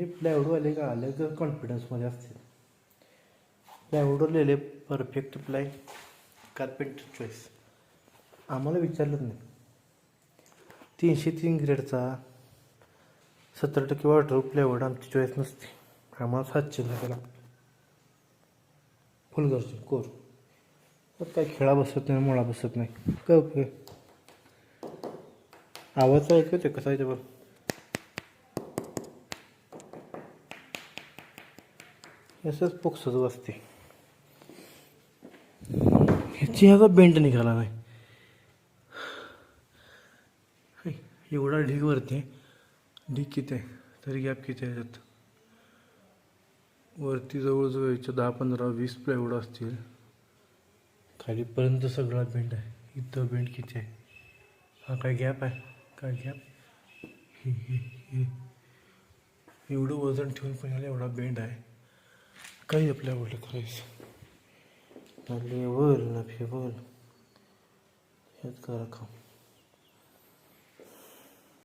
हे प्लायवूडवाले का आले तर कॉन्फिडन्समध्ये असते प्लायवूडवर लिहिले परफेक्ट प्लाय कार्पेंटर चॉईस आम्हाला विचारलंच नाही. तीनशे तीन ग्रेडचा सत्तर टक्के वॉटर प्लायवूड आमची चॉईस नसते. आम्हाला सातशे लागला फुल घरचे कोर. तर काय खेळा बसत नाही मुळा बसत नाही. काय उपयोग? आवाज ऐकते कसा आहे बघ असंच पोक्सच असते ह्याची ह्याचा बेंड निघाला नाही एवढा ढीग वरती आहे. ढीग किती आहे? तरी गॅप किती आहे त्यात वरती जवळजवळ याच्या दहा पंधरा वीस प्लायवूड असतील. खालीपर्यंत सगळा बेंड आहे. इथं बेंड किती आहे? हा काय गॅप आहे? काय गॅप एवढं वजन ठेवून पण एवढा बेंड आहे? काही आपल्या आवडलं करायचं. ना लेवल ना फेवल हेच करा काम.